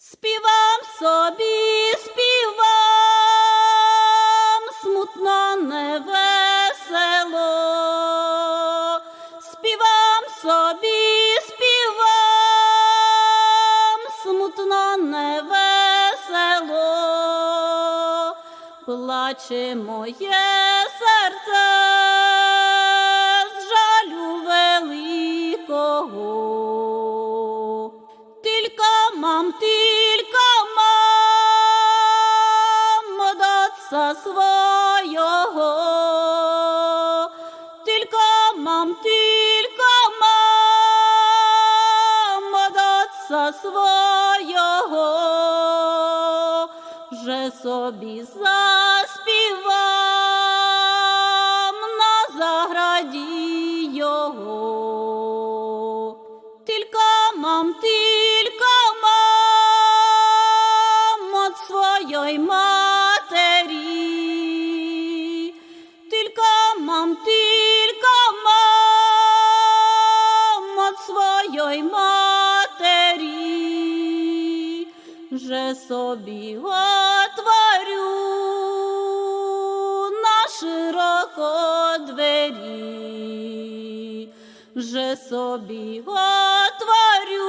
Співам собі, співам, смутно не весело. Співам собі, співам, смутно не весело. Плаче моє серце отца свого. Тільки мам, тільки мам од отца свого. Вже собі заспівам на заграді його. Тільки мам, тільки мам от своєї матері. Своєї матері. же собі отворю на широко двері, же собі отворю